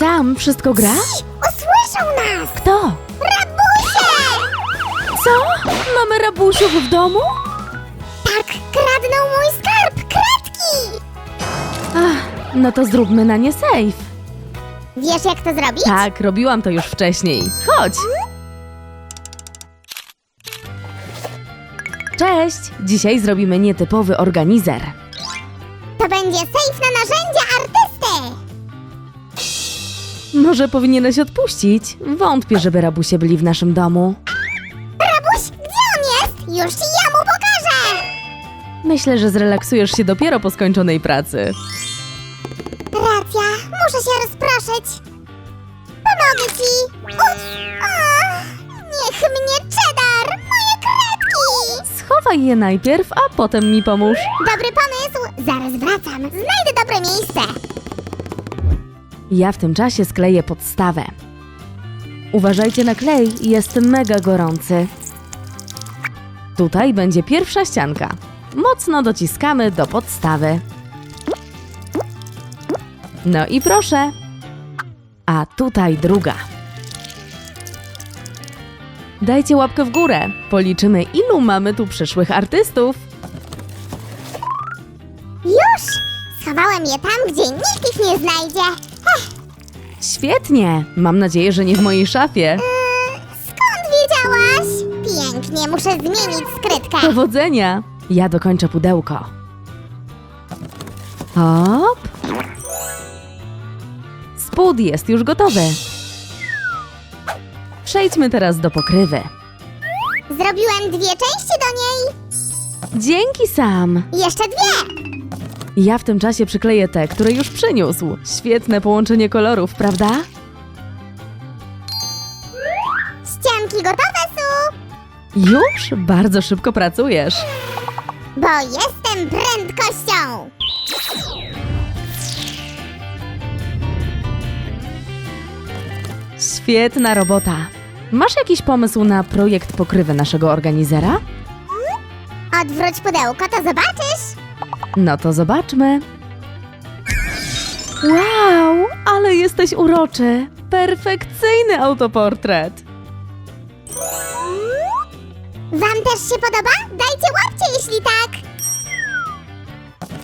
Sam, wszystko gra? Usłyszą nas! Kto? Rabusie! Co? Mamy rabusiów w domu? Tak, kradną mój skarb! Kredki! Ach, no to zróbmy na nie safe. Wiesz jak to zrobić? Tak, robiłam to już wcześniej. Chodź! Cześć! Dzisiaj zrobimy nietypowy organizer. Może powinieneś odpuścić? Wątpię, żeby rabusie byli w naszym domu. Rabuś, gdzie on jest? Już ci ja mu pokażę! Myślę, że zrelaksujesz się dopiero po skończonej pracy. Racja, muszę się rozproszyć. Pomogę ci! Ups! A, niech mnie cheddar! Moje kredki! Schowaj je najpierw, a potem mi pomóż. Dobry pomysł! Zaraz wracam. Znajdę dobre miejsce. Ja w tym czasie skleję podstawę. Uważajcie na klej, jest mega gorący. Tutaj będzie pierwsza ścianka. Mocno dociskamy do podstawy. No i proszę. A tutaj druga. Dajcie łapkę w górę. Policzymy, ilu mamy tu przyszłych artystów. Już! Schowałem je tam, gdzie nikt ich nie znajdzie. Świetnie! Mam nadzieję, że nie w mojej szafie. yy, skąd wiedziałaś? Pięknie, muszę zmienić skrytkę. Powodzenia! Ja dokończę pudełko. Hop! Spód jest już gotowy. Przejdźmy teraz do pokrywy. Zrobiłem dwie części do niej. Dzięki Sam! Jeszcze dwie. Ja w tym czasie przykleję te, które już przyniósł. Świetne połączenie kolorów, prawda? Ścianki gotowe są, Już? Bardzo szybko pracujesz. bo jestem prędkością. Świetna robota. Masz jakiś pomysł na projekt pokrywy naszego organizera? Odwróć pudełko, to zobaczysz. No to zobaczmy. Wow, ale jesteś uroczy. Perfekcyjny autoportret. Wam też się podoba? Dajcie łapcie, jeśli tak.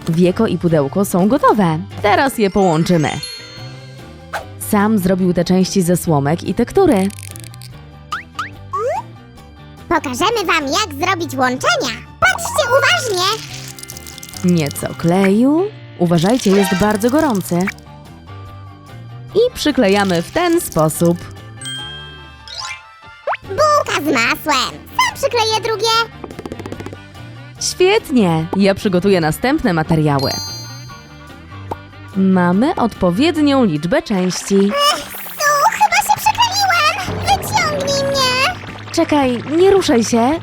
Wieko i pudełko są gotowe. Teraz je połączymy. Sam zrobił te części ze słomek i tektury. Pokażemy wam, jak zrobić łączenia. Patrzcie uważnie. Nieco kleju. Uważajcie, jest bardzo gorący. I przyklejamy w ten sposób. Bułka z masłem. Sam przykleję drugie. Świetnie! Ja przygotuję następne materiały. Mamy odpowiednią liczbę części. Su, chyba się przykleiłem. Wyciągnij mnie. Czekaj, nie ruszaj się.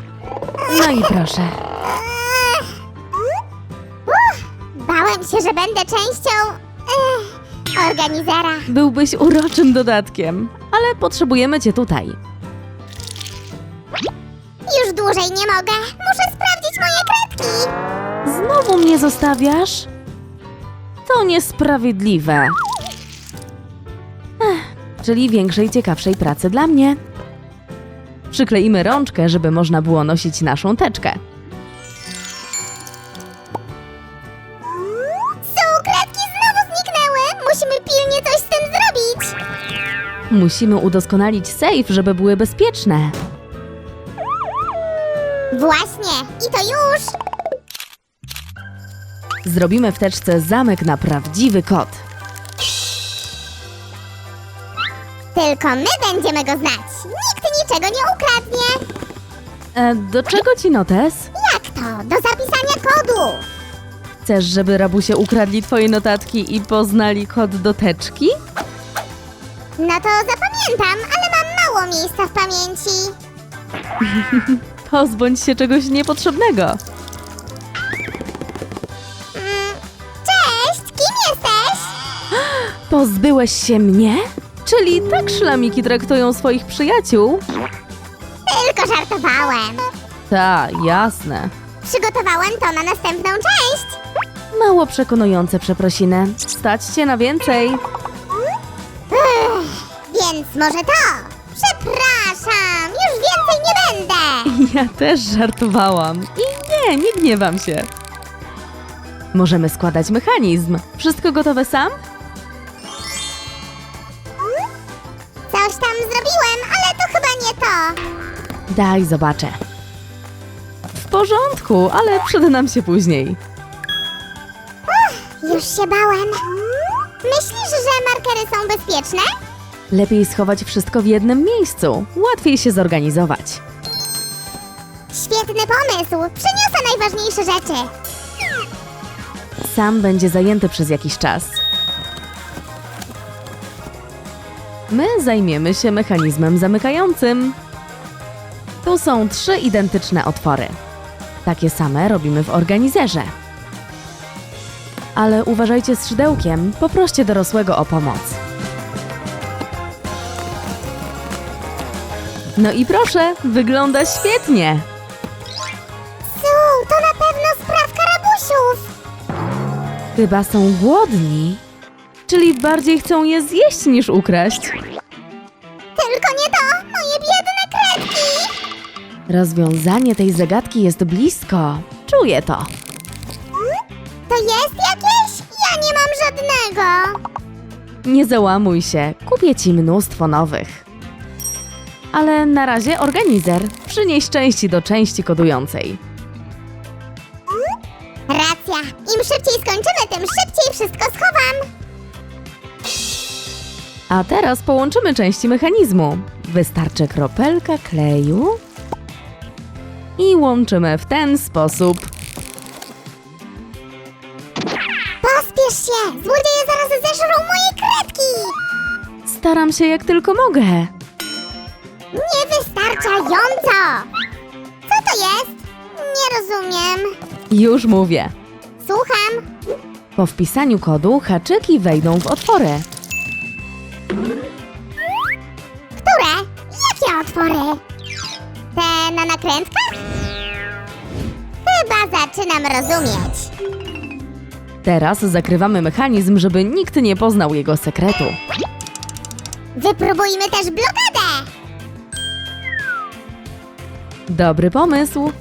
No i proszę. Się, że będę częścią ech, organizera. Byłbyś uroczym dodatkiem, ale potrzebujemy cię tutaj. Już dłużej nie mogę. Muszę sprawdzić moje kredki. Znowu mnie zostawiasz? To niesprawiedliwe. Ech, czyli większej, ciekawszej pracy dla mnie. Przykleimy rączkę, żeby można było nosić naszą teczkę. Musimy udoskonalić safe, żeby były bezpieczne. Właśnie. I to już. Zrobimy w teczce zamek na prawdziwy kot. Tylko my będziemy go znać. Nikt niczego nie ukradnie. E, do czego ci notes? Jak to? Do zapisania kodu. Chcesz, żeby rabusie ukradli twoje notatki i poznali kod do teczki? No to zapamiętam, ale mam mało miejsca w pamięci. Pozbądź się czegoś niepotrzebnego. Mm, cześć, kim jesteś? Pozbyłeś się mnie? Czyli tak szlamiki traktują swoich przyjaciół? Tylko żartowałem. Ta, jasne. Przygotowałem to na następną część. Mało przekonujące przeprosiny. Stać się na więcej. Ech, może to? Przepraszam, już więcej nie będę. Ja też żartowałam. I nie, nie gniewam się. Możemy składać mechanizm. Wszystko gotowe sam? Coś tam zrobiłem, ale to chyba nie to. Daj, zobaczę. W porządku, ale przyda nam się później. Już się bałem. Myślisz, że markery są bezpieczne? Lepiej schować wszystko w jednym miejscu. Łatwiej się zorganizować. Świetny pomysł. Przyniosę najważniejsze rzeczy. Sam będzie zajęty przez jakiś czas. My zajmiemy się mechanizmem zamykającym. Tu są trzy identyczne otwory. Takie same robimy w organizerze. Ale uważajcie z szydełkiem, poproście dorosłego o pomoc. No i proszę, wygląda świetnie. Su, to na pewno sprawka rabusiów. Chyba są głodni. Czyli bardziej chcą je zjeść niż ukraść. Tylko nie to, moje biedne kredki. Rozwiązanie tej zagadki jest blisko. Czuję to. To jest jakieś? Ja nie mam żadnego. Nie załamuj się, kupię ci mnóstwo nowych. Ale na razie organizer. Przynieś części do części kodującej. Racja. Im szybciej skończymy, tym szybciej wszystko schowam. A teraz połączymy części mechanizmu. Wystarczy kropelka kleju i łączymy w ten sposób. Pospiesz się. Złodzieje zaraz zeżrą moje kredki. Staram się jak tylko mogę. Niewystarczająco. Co to jest? Nie rozumiem. Już mówię. Słucham. Po wpisaniu kodu haczyki wejdą w otwory. Które? Jakie otwory? Te na nakrętkach? Chyba zaczynam rozumieć. Teraz zakrywamy mechanizm, żeby nikt nie poznał jego sekretu. Wypróbujmy też blokadę. Dobry pomysł.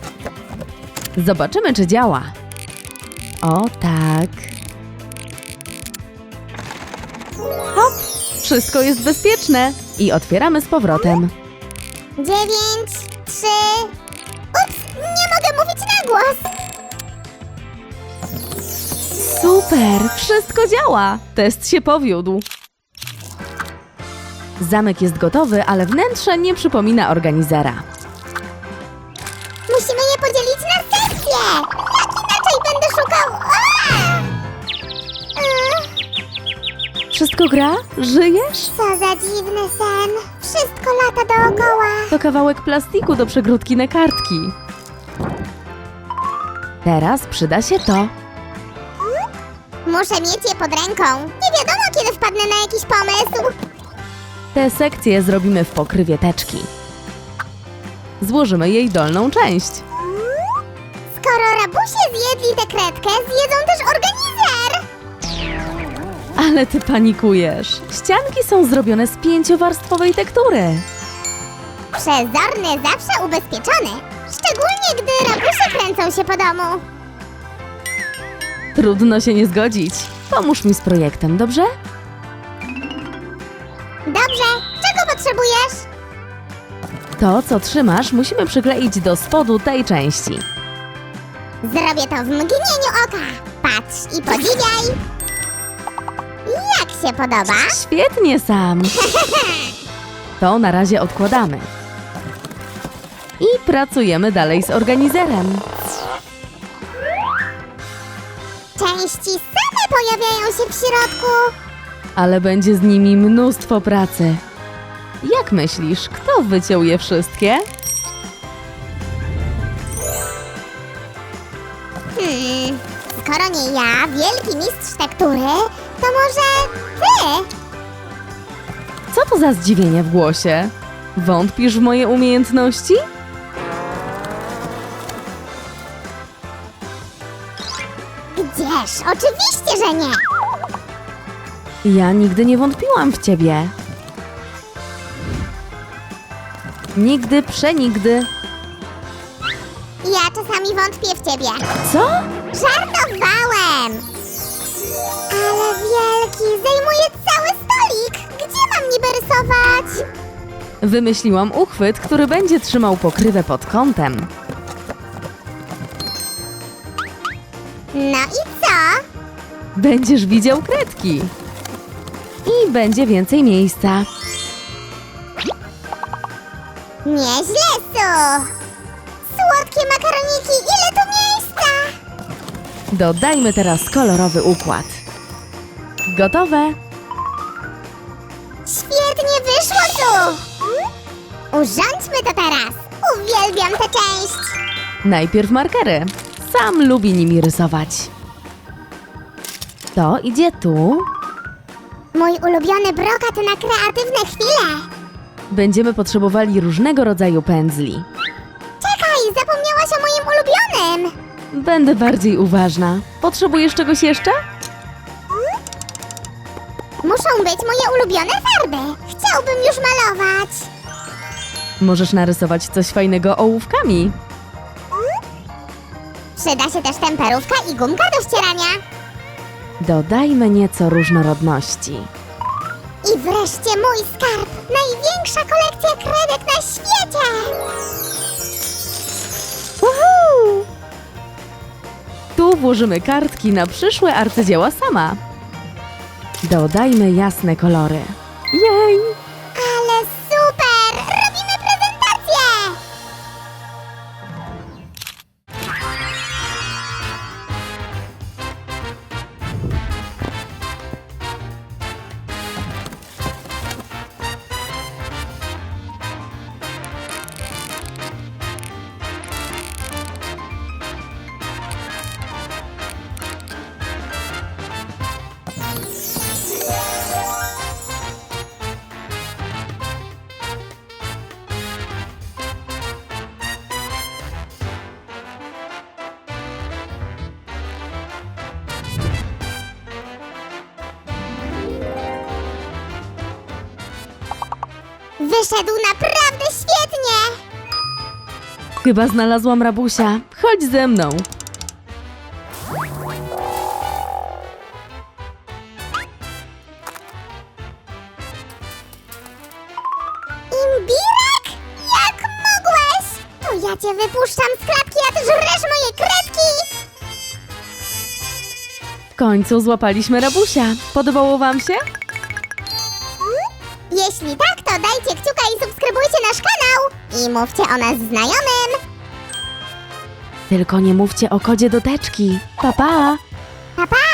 Zobaczymy, czy działa. O tak. Hop! Wszystko jest bezpieczne. I otwieramy z powrotem. Dziewięć, trzy... Ups, nie mogę mówić na głos. Super! Wszystko działa! Test się powiódł. Zamek jest gotowy, ale wnętrze nie przypomina organizera. Wszystko gra? Żyjesz? Co za dziwny sen. Wszystko lata dookoła. To kawałek plastiku do przegródki na kartki. Teraz przyda się to. Muszę mieć je pod ręką. Nie wiadomo, kiedy wpadnę na jakiś pomysł. Te sekcje zrobimy w pokrywie teczki. Złożymy jej dolną część. Skoro rabusie zjedli tę kredkę, zjedzą też organizer. Ale ty panikujesz. Ścianki są zrobione z pięciowarstwowej tektury. Przezorny zawsze ubezpieczony. Szczególnie, gdy rabusie kręcą się po domu. Trudno się nie zgodzić. Pomóż mi z projektem, dobrze? Dobrze, czego potrzebujesz? To, co trzymasz, musimy przykleić do spodu tej części. Zrobię to w mgnieniu oka. Patrz i podziwiaj. Się podoba? Świetnie sam. To na razie odkładamy. I pracujemy dalej z organizerem. Części same pojawiają się w środku. Ale będzie z nimi mnóstwo pracy. Jak myślisz, kto wyciął je wszystkie? Hmm, skoro nie ja, wielki mistrz tektury, to może ty? Co to za zdziwienie w głosie? Wątpisz w moje umiejętności? Gdzież? Oczywiście, że nie. Ja nigdy nie wątpiłam w ciebie. Nigdy, przenigdy. Ja czasami wątpię w ciebie. Co? Żartowałem! Wielki, zajmuje cały stolik! Gdzie mam niby rysować? Wymyśliłam uchwyt, który będzie trzymał pokrywę pod kątem. No i co? Będziesz widział kredki. I będzie więcej miejsca. Nieźle, Su! Słodkie makaroniki, ile tu miejsca! Dodajmy teraz kolorowy układ. Gotowe. Świetnie wyszło, Su! Urządźmy to teraz! Uwielbiam tę część! Najpierw markery. Sam lubi nimi rysować. To idzie tu. Mój ulubiony brokat na kreatywne chwile! Będziemy potrzebowali różnego rodzaju pędzli. Czekaj, zapomniałaś o moim ulubionym! Będę bardziej uważna. Potrzebujesz czegoś jeszcze? Być moje ulubione farby! Chciałbym już malować! Możesz narysować coś fajnego ołówkami. Przyda się też temperówka i gumka do ścierania. Dodajmy nieco różnorodności. I wreszcie mój skarb! Największa kolekcja kredek na świecie! Woohoo! Tu włożymy kartki na przyszłe arcydzieła sama. Dodajmy jasne kolory. Jej! Ale Wyszedł naprawdę świetnie! Chyba znalazłam rabusia. Chodź ze mną. Imbirek? Jak mogłeś? To ja cię wypuszczam z klatki, a ty żresz moje kredki! W końcu złapaliśmy rabusia. Podobało wam się? I mówcie o nas znajomym! Tylko nie mówcie o kodzie do teczki. Pa, pa! Pa, pa!